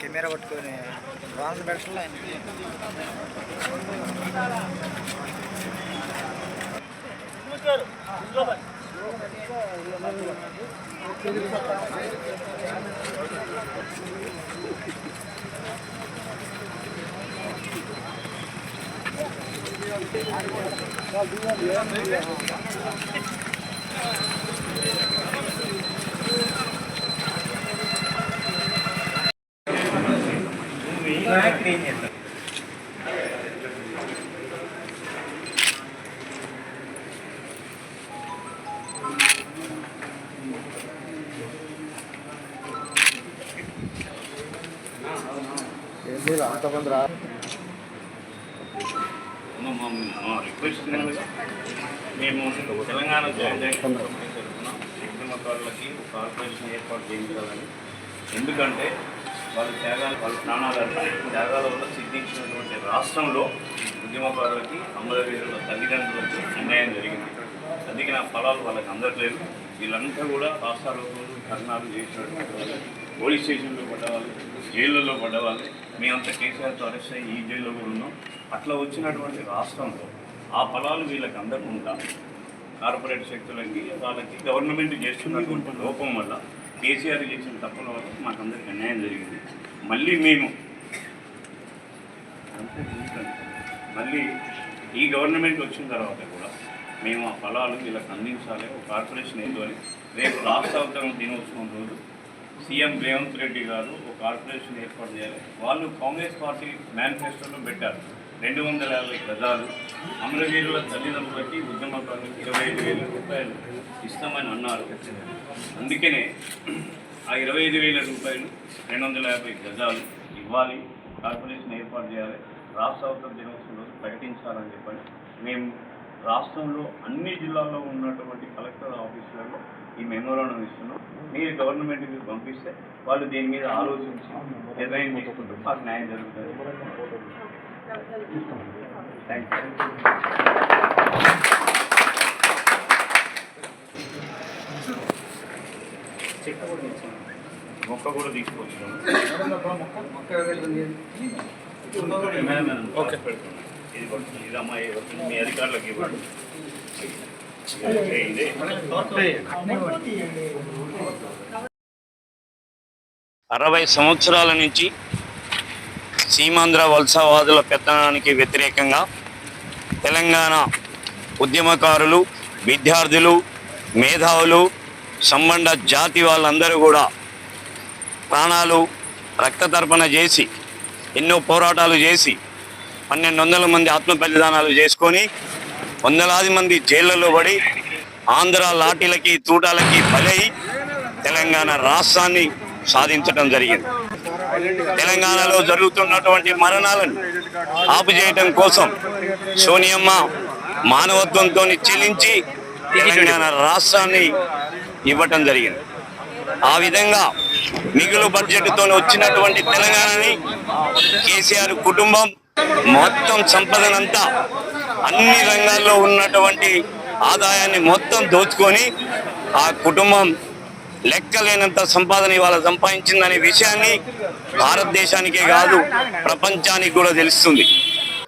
Camera పట్టుకొని రాను పెట్టలే అంతమంది రా. మా- మా- మా రిక్వెస్ట్ మేము తెలంగాణ ఉద్యమకారులకి ఒక కార్పొరేషన్ ఏర్పాటు చేయించాలని. ఎందుకంటే వాళ్ళ త్యాగాలు వాళ్ళ ప్రాణాలు త్యాగాల వల్ల సిద్ధించినటువంటి రాష్ట్రంలో ఉద్యమకారులకి అమరవీరుల తల్లిదండ్రులకి అన్యాయం జరిగింది. అందుకే నా ఫలాలు వాళ్ళకి అందట్లేదు. వీళ్ళంతా కూడా రాష్ట్రాలు ధర్నాలు చేసినటువంటి వాళ్ళు పోలీస్ స్టేషన్లో పడ్డవాళ్ళు జైళ్ళల్లో పడ్డవాళ్ళు. మేమంతా కేసీఆర్తో అరెస్ట్ అయ్యి ఈ జైల్లో కూడా ఉన్నాం. అట్లా వచ్చినటువంటి రాష్ట్రంలో ఆ ఫలాలు వీళ్ళకి అందకుండా కార్పొరేట్ శక్తులకి వాళ్ళకి గవర్నమెంట్ చేస్తున్నటువంటి లోపం వల్ల కేసీఆర్ చేసిన తప్పుల వల్ల మాకందరికి అన్యాయం జరిగింది. మళ్ళీ మేము మళ్ళీ ఈ గవర్నమెంట్ వచ్చిన తర్వాత కూడా మేము ఆ ఫలాలు వీళ్ళకి అందించాలి. ఒక కార్పొరేషన్ ఏందో అని రేపు రాష్ట్ర అవతరణ దినోత్సవం రోజు సీఎం రేవంత్ రెడ్డి గారు ఒక కార్పొరేషన్ ఏర్పాటు చేయాలి. వాళ్ళు కాంగ్రెస్ పార్టీ మేనిఫెస్టోలో పెట్టారు. రెండు వందల యాభై గజాలు అమరవీరుల తల్లిదండ్రులకి ఉద్యమకారులకు ఇరవై ఐదు వేల రూపాయలు ఇస్తామని అన్నారు. అందుకనే ఆ ఇరవై ఐదు వేల రూపాయలు రెండు వందల యాభై గజాలు ఇవ్వాలి. కార్పొరేషన్ ఏర్పాటు చేయాలి. రాష్ట్ర అవతరణ దినోత్సవం రోజు ప్రకటించాలని చెప్పని మేము రాష్ట్రంలో అన్ని జిల్లాల్లో ఉన్నటువంటి కలెక్టర్ ఆఫీసులలో ఈ మెమోరాండం ఇస్తున్నాం. మీరు గవర్నమెంట్కి పంపిస్తే వాళ్ళు దీని మీద ఆలోచించి నిర్ణయం తీసుకుంటూ మాకు న్యాయం జరుగుతుంది. మొక్క కూడా తీసుకొచ్చాము ఓకే ఇది పడుతుంది. మీ అధికారులకు ఇవ్వండి అరవై సంవత్సరాల నుంచి సీమాంధ్ర వలసవాదుల పెత్తనానికి వ్యతిరేకంగా తెలంగాణ ఉద్యమకారులు విద్యార్థులు మేధావులు సంబంధ జాతి వాళ్ళందరూ కూడా ప్రాణాలు రక్తతర్పణ చేసి ఎన్నో పోరాటాలు చేసి పన్నెండు వందల మంది ఆత్మ బలిదానాలు చేసుకొని వందలాది మంది జైళ్ళలో పడి ఆంధ్ర లాఠీలకి తూటాలకి బలై తెలంగాణ రాష్ట్రాన్ని సాధించడం జరిగింది. తెలంగాణలో జరుగుతున్నటువంటి మరణాలను ఆపు చేయటం కోసం సోనియమ్మ మానవత్వంతో చెల్లించి తెలంగాణ రాష్ట్రాన్ని ఇవ్వటం జరిగింది. ఆ విధంగా మిగులు బడ్జెట్తో వచ్చినటువంటి తెలంగాణని కేసీఆర్ కుటుంబం మొత్తం సంపదనంతా అన్ని రంగాల్లో ఉన్నటువంటి ఆదాయాన్ని మొత్తం దోచుకొని ఆ కుటుంబం లెక్కలేనంత సంపాదన ఇవాళ సంపాదించిందనే విషయాన్ని భారతదేశానికే కాదు ప్రపంచానికి కూడా తెలుస్తుంది.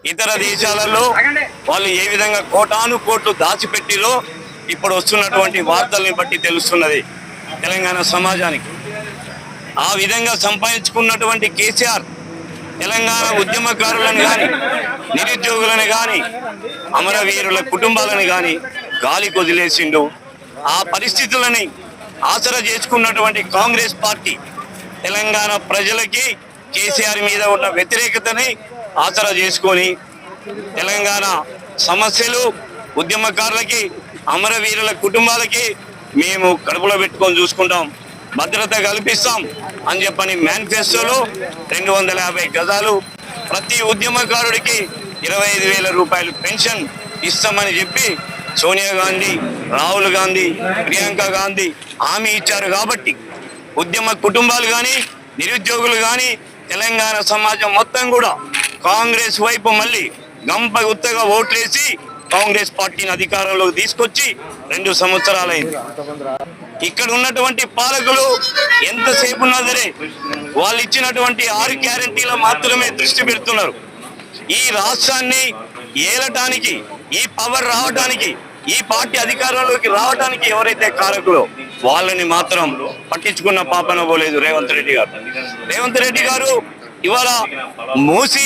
ఇతర దేశాలలో వాళ్ళు ఏ విధంగా కోటాను కోట్లు దాచిపెట్టిలో ఇప్పుడు వస్తున్నటువంటి వార్తల్ని బట్టి తెలుస్తున్నది తెలంగాణ సమాజానికి. ఆ విధంగా సంపాదించుకున్నటువంటి కేసీఆర్ తెలంగాణ ఉద్యమకారులను కానీ నిరుద్యోగులను కానీ అమరవీరుల కుటుంబాలను కానీ గాలి కొదిలేసిండు ఆ పరిస్థితులని ఆసరా చేసుకున్నటువంటి కాంగ్రెస్ పార్టీ తెలంగాణ ప్రజలకి కేసీఆర్ మీద ఉన్న వ్యతిరేకతని ఆసరా చేసుకొని తెలంగాణ సమస్యలు ఉద్యమకారులకి అమరవీరుల కుటుంబాలకి మేము కడుపులో పెట్టుకొని చూసుకుంటాం. భద్రత కల్పిస్తాం అని చెప్పని మేనిఫెస్టోలో రెండు వందల యాభై గజాలు ప్రతి ఉద్యమకారుడికి ఇరవై ఐదు వేల రూపాయలు పెన్షన్ ఇస్తామని చెప్పి సోనియా గాంధీ రాహుల్ గాంధీ ప్రియాంక గాంధీ హామీ ఇచ్చారు కాబట్టి ఉద్యమ కుటుంబాలు కానీ నిరుద్యోగులు కానీ తెలంగాణ సమాజం మొత్తం కూడా కాంగ్రెస్ వైపు మళ్ళీ గంప గుత్తగా ఓట్లేసి కాంగ్రెస్ పార్టీని అధికారంలోకి తీసుకొచ్చి రెండు సంవత్సరాలైంది. ఇక్కడ ఉన్నటువంటి పాలకులు ఎంతసేపు ఉన్నా సరే వాళ్ళు ఇచ్చినటువంటి ఆరు గ్యారంటీల మాత్రమే దృష్టి పెడుతున్నారు. ఈ రాష్ట్రాన్ని ఏలటానికి ఈ పవర్ రావడానికి ఈ పార్టీ అధికారంలోకి రావడానికి ఎవరైతే కారకులో వాళ్ళని మాత్రం పట్టించుకున్న పాపన పోలేదు రేవంత్ రెడ్డి గారు. రేవంత్ రెడ్డి గారు ఇవాళ మూసి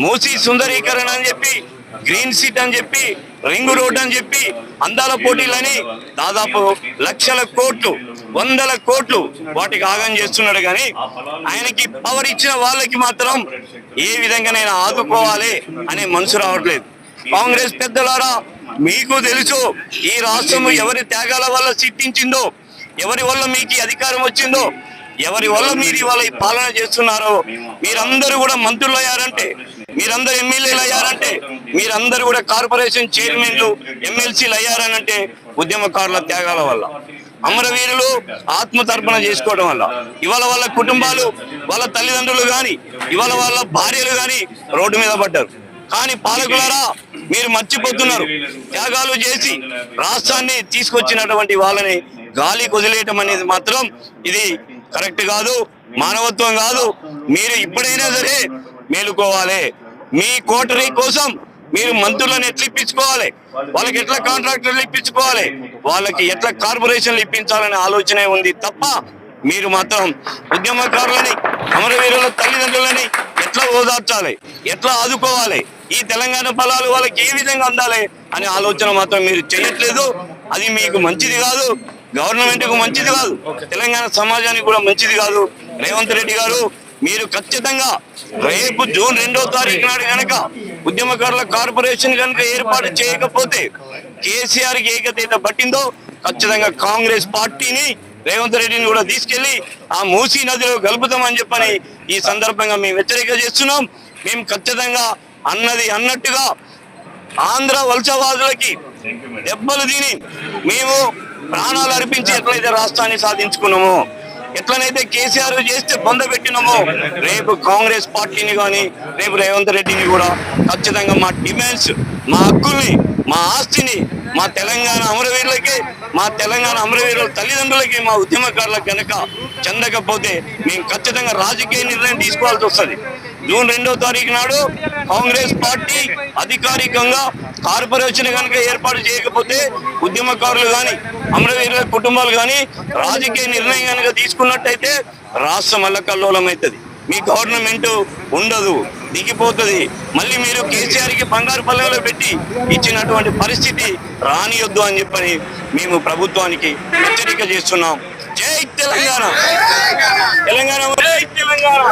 మూసి సుందరీకరణ అని చెప్పి గ్రీన్ సీట్ అని చెప్పి రింగ్ రోడ్ అని చెప్పి అందాల పోటీలని దాదాపు లక్షల కోట్లు వందల కోట్లు వాటికి ఆగం చేస్తున్నాడు కానీ ఆయనకి పవర్ ఇచ్చిన వాళ్ళకి మాత్రం ఏ విధంగానైనా ఆదుకోవాలి అనే మనసు రావట్లేదు. కాంగ్రెస్ పెద్దలారా మీకు తెలుసు ఈ రాష్ట్రం ఎవరి త్యాగాల వల్ల సిట్టించిందో ఎవరి వల్ల మీకు అధికారం వచ్చిందో ఎవరి వల్ల మీరు ఇవాళ ఈ పాలన చేస్తున్నారో మీరందరూ కూడా మంత్రులు అయ్యారంటే మీరందరూ ఎమ్మెల్యేలు అయ్యారంటే మీరందరూ కూడా కార్పొరేషన్ చైర్మన్లు ఎమ్మెల్సీలు అయ్యారనంటే ఉద్యమకారుల త్యాగాల వల్ల అమరవీరులు ఆత్మతర్పణ చేసుకోవడం వల్ల ఇవాళ వాళ్ళ కుటుంబాలు వాళ్ళ తల్లిదండ్రులు గాని ఇవాళ వాళ్ళ భార్యలు గాని రోడ్డు మీద పడ్డారు. కానీ పాలకులారా మీరు మర్చిపోతున్నారు. త్యాగాలు చేసి రాష్ట్రాన్ని తీసుకొచ్చినటువంటి వాళ్ళని గాలి కొదిలేయటం అనేది మాత్రం ఇది కరెక్ట్ కాదు మానవత్వం కాదు. మీరు ఇప్పుడైనా సరే మేలుకోవాలి. మీ కోటరీ కోసం మీరు మంత్రులను ఎట్లా ఇప్పించుకోవాలి? వాళ్ళకి ఎట్లా కాంట్రాక్టర్లు ఇప్పించుకోవాలి? వాళ్ళకి ఎట్లా కార్పొరేషన్లు ఇప్పించాలనే ఆలోచనే ఉంది తప్ప మీరు మాత్రం ఉద్యమకారులని అమరవీరుల తల్లిదండ్రులని ఎట్లా ఓదార్చాలి? ఎట్లా ఆదుకోవాలి? ఈ తెలంగాణ ఫలాలు వాళ్ళకి ఏ విధంగా అందాలి అనే ఆలోచన మాత్రం మీరు చేయట్లేదు. అది మీకు మంచిది కాదు. గవర్నమెంట్కు మంచిది కాదు. తెలంగాణ సమాజానికి కూడా మంచిది కాదు. రేవంత్ రెడ్డి గారు మీరు ఖచ్చితంగా రేపు జూన్ రెండో తారీఖు నాడు కనుక ఉద్యమకారుల కార్పొరేషన్ కనుక ఏర్పాటు చేయకపోతే కేసీఆర్కి ఏకతీత పట్టిందో ఖచ్చితంగా కాంగ్రెస్ పార్టీని రేవంత్ రెడ్డిని కూడా తీసుకెళ్ళి ఆ మూసీ నదిలో కలుపుతామని చెప్పని ఈ సందర్భంగా మేము హెచ్చరిక చేస్తున్నాం. మేము ఖచ్చితంగా అన్నది అన్నట్టుగా ఆంధ్ర వలసవాదులకి దెబ్బలు తిని మేము ప్రాణాలు అర్పించి ఎట్లయితే రాష్ట్రాన్ని సాధించుకున్నామో ఎట్లనైతే కేసీఆర్ చేస్తే బొంద పెట్టినామో రేపు కాంగ్రెస్ పార్టీని కానీ రేపు రేవంత్ రెడ్డిని కూడా ఖచ్చితంగా మా డిమాండ్స్ మా హక్కుల్ని మా ఆస్తిని మా తెలంగాణ అమరవీరులకి మా తెలంగాణ అమరవీరుల తల్లిదండ్రులకి మా ఉద్యమకారులకు కనుక చెందకపోతే మేము ఖచ్చితంగా రాజకీయ నిర్ణయం తీసుకోవాల్సి వస్తుంది. జూన్ రెండో తారీఖు నాడు కాంగ్రెస్ పార్టీ అధికారికంగా కార్పొరేషన్ కనుక ఏర్పాటు చేయకపోతే ఉద్యమకారులు కానీ అమరవీరుల కుటుంబాలు కానీ రాజకీయ నిర్ణయం కనుక తీసుకున్నట్టయితే రాష్ట్రం అల్లకల్లోలం అవుతుంది. మీ గవర్నమెంట్ ఉండదు దిగిపోతుంది. మళ్ళీ మీరు కేసీఆర్కి బంగారు పల్లెలో పెట్టి ఇచ్చినటువంటి పరిస్థితి రానియొద్దు అని చెప్పని మేము ప్రభుత్వానికి హెచ్చరిక చేస్తున్నాం. తెలంగాణ. తెలంగాణ. తెలంగాణ.